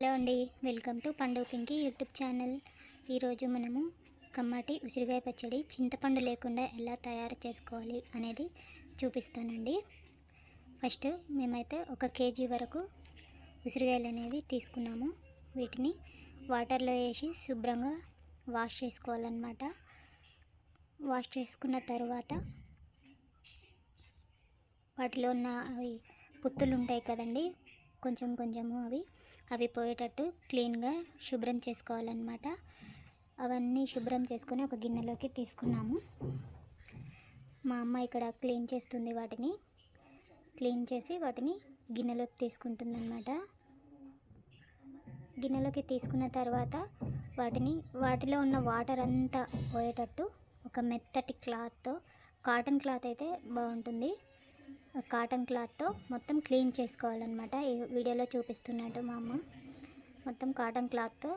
Hello అండి welcome to పండు Pinky YouTube channel. ఈరోజు మనము కమ్మటి ఉసిరికాయ పచ్చడి చింతపండు లేకుండా ఎలా తయారు చేసుకోవాలి అనేది చూపిస్తానండి. ఫస్ట్ మేమైతే ఒక కేజీ వరకు ఉసిరికాయలు అనేవి తీసుకున్నాము. వీటిని వాటర్లో వేసి శుభ్రంగా వాష్ చేసుకోవాలన్నమాట. వాష్ చేసుకున్న తర్వాత వాటిలో ఉన్న అవి పుత్తులు ఉంటాయి కదండి కొంచెం కొంచెము అవి అవి పోయేటట్టు క్లీన్గా శుభ్రం చేసుకోవాలన్నమాట. అవన్నీ శుభ్రం చేసుకొని ఒక గిన్నెలోకి తీసుకున్నాము. మా అమ్మ ఇక్కడ క్లీన్ చేస్తుంది వాటిని. క్లీన్ చేసి వాటిని గిన్నెలోకి తీసుకుంటుందన్నమాట. గిన్నెలోకి తీసుకున్న తర్వాత వాటిని వాటిలో ఉన్న వాటర్ అంతా పోయేటట్టు ఒక మెత్తటి క్లాత్తో కాటన్ క్లాత్ అయితే బాగుంటుంది. కాటన్ క్లాత్తో మొత్తం క్లీన్ చేసుకోవాలన్నమాట. ఈ వీడియోలో చూపిస్తున్నట్టు మా అమ్మ. మొత్తం కాటన్ క్లాత్తో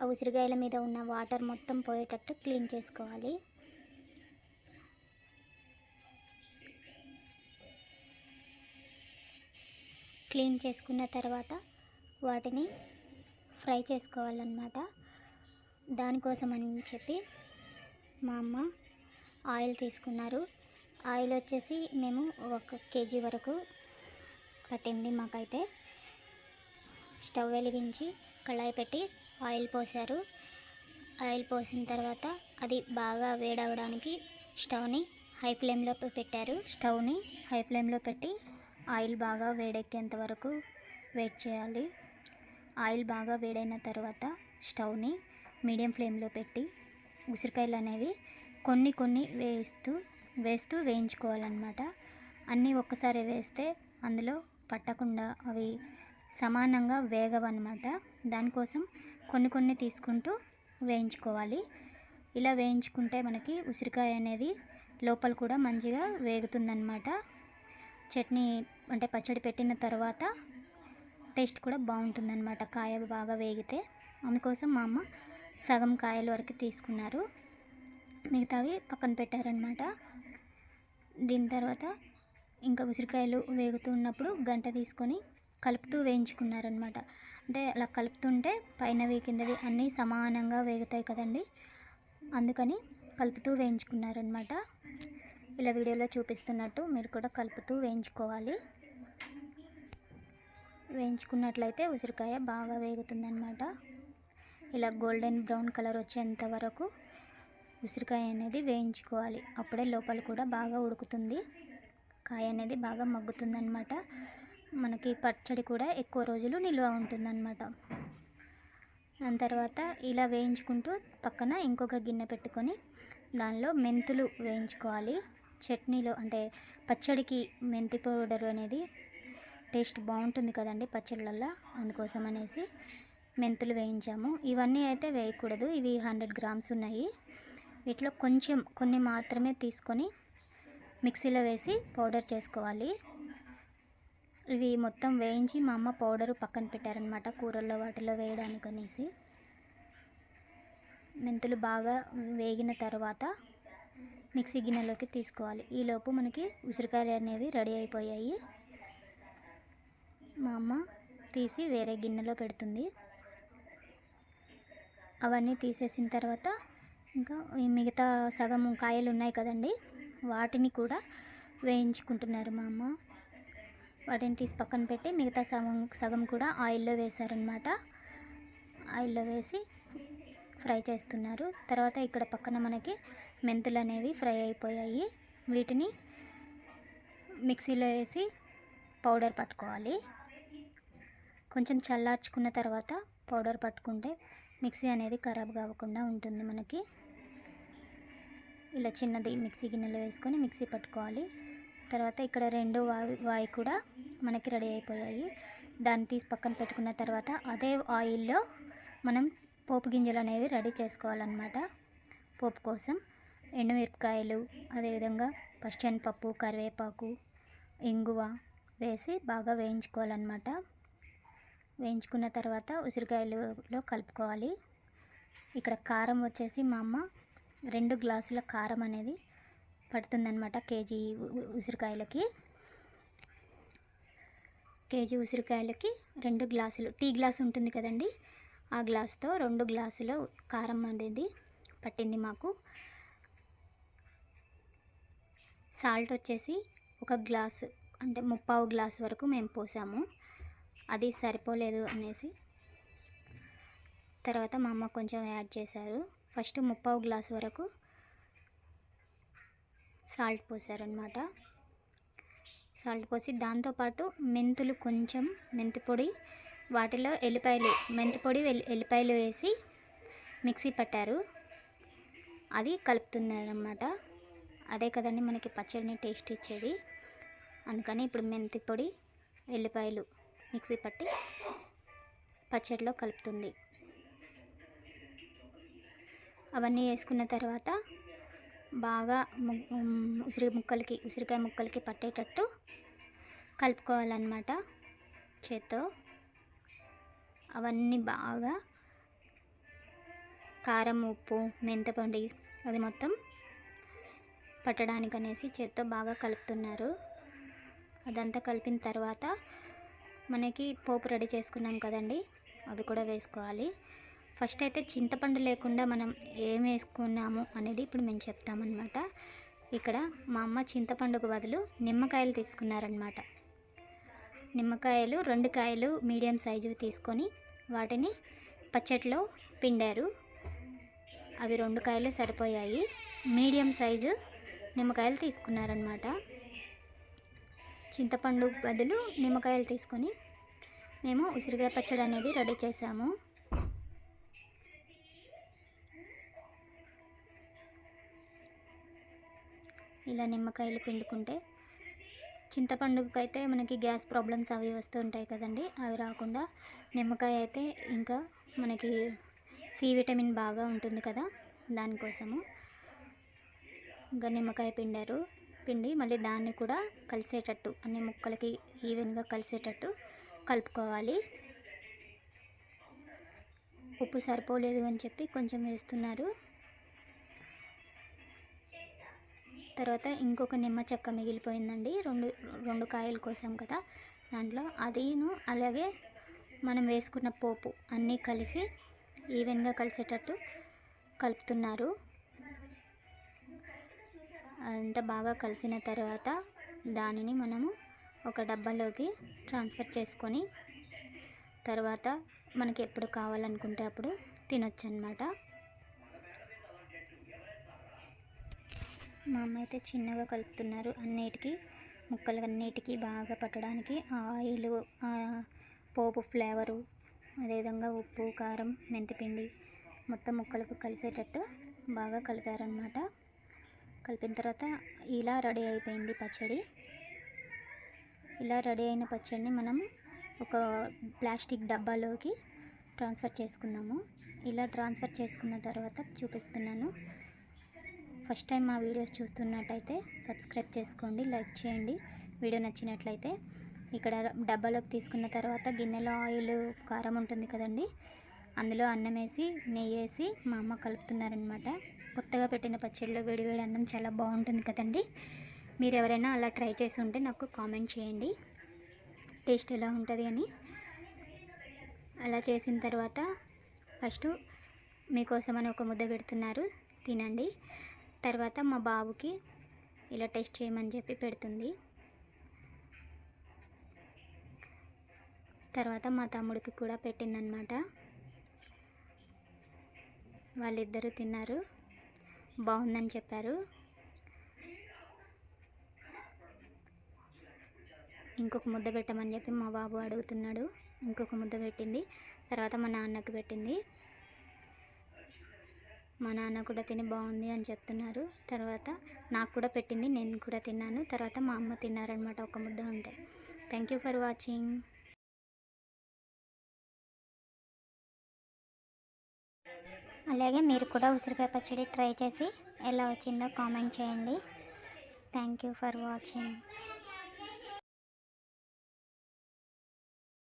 ఆ ఉసిరికాయల మీద ఉన్న వాటర్ మొత్తం పోయేటట్టు క్లీన్ చేసుకోవాలి. క్లీన్ చేసుకున్న తర్వాత వాటిని ఫ్రై చేసుకోవాలన్నమాట. దానికోసం అని చెప్పి మా అమ్మ ఆయిల్ తీసుకున్నారు. ఆయిల్ వచ్చేసి మేము ఒక కేజీ వరకు పట్టింది మాకైతే. స్టవ్ వెలిగించి కళాయి పెట్టి ఆయిల్ పోసారు ఆయిల్ పోసిన తర్వాత అది బాగా వేడవడానికి స్టవ్ని హై ఫ్లేమ్లో పెట్టారు. స్టవ్ని హై ఫ్లేమ్లో పెట్టి ఆయిల్ బాగా వేడెక్కేంత వరకు వెయిట్ చేయాలి. ఆయిల్ బాగా వేడైన తర్వాత స్టవ్ని మీడియం ఫ్లేమ్లో పెట్టి ఉసిరికాయలు అనేవి కొన్ని కొన్ని వేస్తూ వేస్తూ వేయించుకోవాలన్నమాట. అన్నీ ఒక్కసారి వేస్తే అందులో పట్టకుండా అవి సమానంగా వేగవన్నమాట. దానికోసం కొన్ని కొన్ని తీసుకుంటూ వేయించుకోవాలి. ఇలా వేయించుకుంటే మనకి ఉసిరికాయ అనేది లోపల కూడా మంచిగా వేగుతుందన్నమాట. చట్నీ అంటే పచ్చడి పెట్టిన తర్వాత టేస్ట్ కూడా బాగుంటుందన్నమాట. కాయ బాగా వేగితే అందుకోసం మా అమ్మ సగం కాయల వరకు తీసుకున్నారు. మిగతావి పక్కన పెట్టారనమాట దీని తర్వాత ఇంకా ఉసిరికాయలు వేగుతూ ఉన్నప్పుడు గంట తీసుకొని కలుపుతూ వేయించుకున్నారనమాట అంటే అలా కలుపుతుంటే పైనవి కిందవి అన్నీ సమానంగా వేగుతాయి కదండి. అందుకని కలుపుతూ వేయించుకున్నారనమాట ఇలా వీడియోలో చూపిస్తున్నట్టు మీరు కూడా కలుపుతూ వేయించుకోవాలి. వేయించుకున్నట్లయితే ఉసిరికాయ బాగా వేగుతుందనమాట ఇలా గోల్డెన్ బ్రౌన్ కలర్ వచ్చేంత వరకు ఉసిరికాయ అనేది వేయించుకోవాలి. అప్పుడే లోపల కూడా బాగా ఉడుకుతుంది. కాయ అనేది బాగా మగ్గుతుందన్నమాట. మనకి పచ్చడి కూడా ఎక్కువ రోజులు నిల్వ ఉంటుందన్నమాట. దాని తర్వాత ఇలా వేయించుకుంటూ పక్కన ఇంకొక గిన్నె పెట్టుకొని దానిలో మెంతులు వేయించుకోవాలి. చట్నీలో అంటే పచ్చడికి మెంతి పౌడర్ అనేది టేస్ట్ బాగుంటుంది కదండి పచ్చళ్ళల్లో. అందుకోసం అనేసి మెంతులు వేయించాము. ఇవన్నీ అయితే వేయకూడదు. ఇవి హండ్రెడ్ గ్రామ్స్ ఉన్నాయి. వీటిలో కొంచెం కొన్ని మాత్రమే తీసుకొని మిక్సీలో వేసి పౌడర్ చేసుకోవాలి. ఇవి మొత్తం వేయించి మా అమ్మ పౌడరు పక్కన పెట్టారనమాట కూరల్లో వాటిలో వేయడానికి అనేసి మెంతులు బాగా వేగిన తర్వాత మిక్సీ గిన్నెలోకి తీసుకోవాలి. ఈలోపు మనకి ఉసిరికాయలు అనేవి రెడీ అయిపోయాయి. మా అమ్మ తీసి వేరే గిన్నెలో పెడుతుంది. అవన్నీ తీసేసిన తర్వాత ఇంకా ఈ మిగతా సగం కాయలు ఉన్నాయి కదండి వాటిని కూడా వేయించుకుంటున్నారు మా అమ్మ. వాటిని తీసి పక్కన పెట్టి మిగతా సగం సగం కూడా ఆయిల్లో వేశారనమాట ఆయిల్లో వేసి ఫ్రై చేస్తున్నారు. తర్వాత ఇక్కడ పక్కన మనకి మెంతులు అనేవి ఫ్రై అయిపోయాయి. వీటిని మిక్సీలో వేసి పౌడర్ పట్టుకోవాలి. కొంచెం చల్లార్చుకున్న తర్వాత పౌడర్ పట్టుకుంటే మిక్సీ అనేది ఖరాబ్ కాకుండా ఉంటుంది మనకి. ఇలా చిన్నది మిక్సీ గిన్నెలో వేసుకొని మిక్సీ పట్టుకోవాలి. తర్వాత ఇక్కడ రెండు వాయి వాయి కూడా మనకి రెడీ అయిపోయాయి. దాన్ని తీసి పక్కన పెట్టుకున్న తర్వాత అదే ఆయిల్లో మనం పోపు గింజలు అనేవి రెడీ చేసుకోవాలన్నమాట. పోపు కోసం ఎండుమిరపకాయలు అదేవిధంగా పచ్చనిపప్పు కరివేపాకు ఇంగువ వేసి బాగా వేయించుకోవాలన్నమాట. వేయించుకున్న తర్వాత ఉసిరికాయలులో కలుపుకోవాలి. ఇక్కడ కారం వచ్చేసి మా అమ్మ రెండు గ్లాసుల కారం అనేది పడుతుందన్నమాట కేజీ ఉసిరికాయలకి. కేజీ ఉసిరికాయలకి రెండు గ్లాసులు టీ గ్లాస్ ఉంటుంది కదండి ఆ గ్లాస్తో రెండు గ్లాసుల కారం అనేది పట్టింది మాకు. సాల్ట్ వచ్చేసి ఒక గ్లాసు అంటే ముప్పావు గ్లాస్ వరకు మేము పోసాము. అది సరిపోలేదు అనేసి తర్వాత మా అమ్మ కొంచెం యాడ్ చేశారు. ఫస్ట్ ముప్పావు గ్లాస్ వరకు సాల్ట్ పోసారనమాట సాల్ట్ పోసి దాంతోపాటు మెంతులు కొంచెం మెంతి పొడి వాటిలో ఎల్లిపాయలు మెంతి పొడి ఎల్లిపాయలు వేసి మిక్సీ పట్టారు. అది కలుపుతున్నారనమాట అదే కదండి మనకి పచ్చడిని టేస్ట్ ఇచ్చేది. అందుకని ఇప్పుడు మెంతి పొడి ఎల్లిపాయలు మిక్సీ పట్టి పచ్చడిలో కలుపుతుంది. అవన్నీ వేసుకున్న తర్వాత బాగా ఉసిరి ముక్కలకి ఉసిరికాయ ముక్కలకి పట్టేటట్టు కలుపుకోవాలన్నమాట చేత్తో. అవన్నీ బాగా కారం ఉప్పు మెంతపండి అది మొత్తం పట్టడానికి అనేసి చేత్తో బాగా కలుపుతున్నారు. అదంతా కలిపిన తర్వాత మనకి పోపు రెడీ చేసుకున్నాం కదండి అది కూడా వేసుకోవాలి. ఫస్ట్ అయితే చింతపండు లేకుండా మనం ఏం వేసుకున్నాము అనేది ఇప్పుడు మేము చెప్తామన్నమాట. ఇక్కడ మా అమ్మ చింతపండుకు బదులు నిమ్మకాయలు తీసుకున్నారనమాట నిమ్మకాయలు రెండు కాయలు మీడియం సైజు తీసుకొని వాటిని పచ్చట్లో పిండారు. అవి రెండు కాయలు సరిపోయాయి. మీడియం సైజు నిమ్మకాయలు తీసుకున్నారనమాట చింతపండు బదులు నిమ్మకాయలు తీసుకొని మేము ఉసిరికాయ పచ్చడి అనేది రెడీ చేసాము. ఇలా నిమ్మకాయలు పిండుకుంటే చింతపండుకి అయితే మనకి గ్యాస్ ప్రాబ్లమ్స్ అవి వస్తూ ఉంటాయి కదండి అవి రాకుండా నిమ్మకాయ అయితే ఇంకా మనకి సి విటమిన్ బాగా ఉంటుంది కదా దానికోసము. ఇంకా నిమ్మకాయ పిండారు. పిండి మళ్ళీ దాన్ని కూడా కలిసేటట్టు అన్ని ముక్కలకి ఈవెన్గా కలిసేటట్టు కలుపుకోవాలి. ఉప్పు సరిపోలేదు అని చెప్పి కొంచెం వేస్తున్నారు. తర్వాత ఇంకొక నిమ్మ చెక్క మిగిలిపోయిందండి. రెండు రెండు కాయలు కోసం కదా దాంట్లో. అదిను అలాగే మనం వేసుకున్న పోపు అన్నీ కలిసి ఈవెన్గా కలిసేటట్టు కలుపుతున్నారు. అదంతా బాగా కలిసిన తర్వాత దానిని మనము ఒక డబ్బాలోకి ట్రాన్స్ఫర్ చేసుకొని తర్వాత మనకి ఎప్పుడు కావాలనుకుంటే అప్పుడు తినొచ్చు అనమాట మా అమ్మ అయితే చిన్నగా కలుపుతున్నారు అన్నిటికీ ముక్కలు అన్నిటికీ బాగా పట్టడానికి ఆయిల్ పోపు ఫ్లేవరు అదేవిధంగా ఉప్పు కారం మెంతిపిండి మొత్తం ముక్కలకు కలిసేటట్టు బాగా కలిపారనమాట కలిపిన తర్వాత ఇలా రెడీ అయిపోయింది పచ్చడి. ఇలా రెడీ అయిన పచ్చడిని మనం ఒక ప్లాస్టిక్ డబ్బాలోకి ట్రాన్స్ఫర్ చేసుకున్నాము ఇలా ట్రాన్స్ఫర్ చేసుకున్న తర్వాత చూపిస్తున్నాను. ఫస్ట్ టైం మా వీడియోస్ చూస్తున్నట్టయితే సబ్స్క్రైబ్ చేసుకోండి లైక్ చేయండి. వీడియో నచ్చినట్లయితే ఇక్కడ డబ్బాలోకి తీసుకున్న తర్వాత గిన్నెలో ఆయిల్ కారం ఉంటుంది కదండి అందులో అన్నం వేసి నెయ్యి వేసి మా అమ్మ కలుపుతున్నారనమాట కొత్తగా పెట్టిన పచ్చడిలో వేడివేడి అన్నం చాలా బాగుంటుంది కదండి. మీరు ఎవరైనా అలా ట్రై చేసి ఉంటే నాకు కామెంట్ చేయండి. టేస్ట్ ఎలా ఉంటుంది అని. అలా చేసిన తర్వాత ఫస్ట్ అని ఒక ముద్ద పెడుతున్నారు. తినండి. తర్వాత మా బాబుకి ఇలా టెస్ట్ చేయమని చెప్పి పెడుతుంది. తర్వాత మా తమ్ముడికి కూడా పెట్టిందనమాట వాళ్ళిద్దరూ తిన్నారు. బాగుందని చెప్పారు. ఇంకొక ముద్ద పెట్టమని చెప్పి మా బాబు అడుగుతున్నాడు. ఇంకొక ముద్ద పెట్టింది. తర్వాత మా నాన్నకు పెట్టింది. మా నాన్న కూడా తిని బాగుంది అని చెప్తున్నారు. తర్వాత నాకు కూడా పెట్టింది నేను కూడా తిన్నాను. తర్వాత మా అమ్మ తిన్నారనమాట ఒక ముద్ద ఉంటే. థ్యాంక్ యూ ఫర్ వాచింగ్ అలాగే మీరు కూడా ఉసిరికాయ పచ్చడి ట్రై చేసి ఎలా వచ్చిందో కామెంట్ చేయండి. Thank you for watching.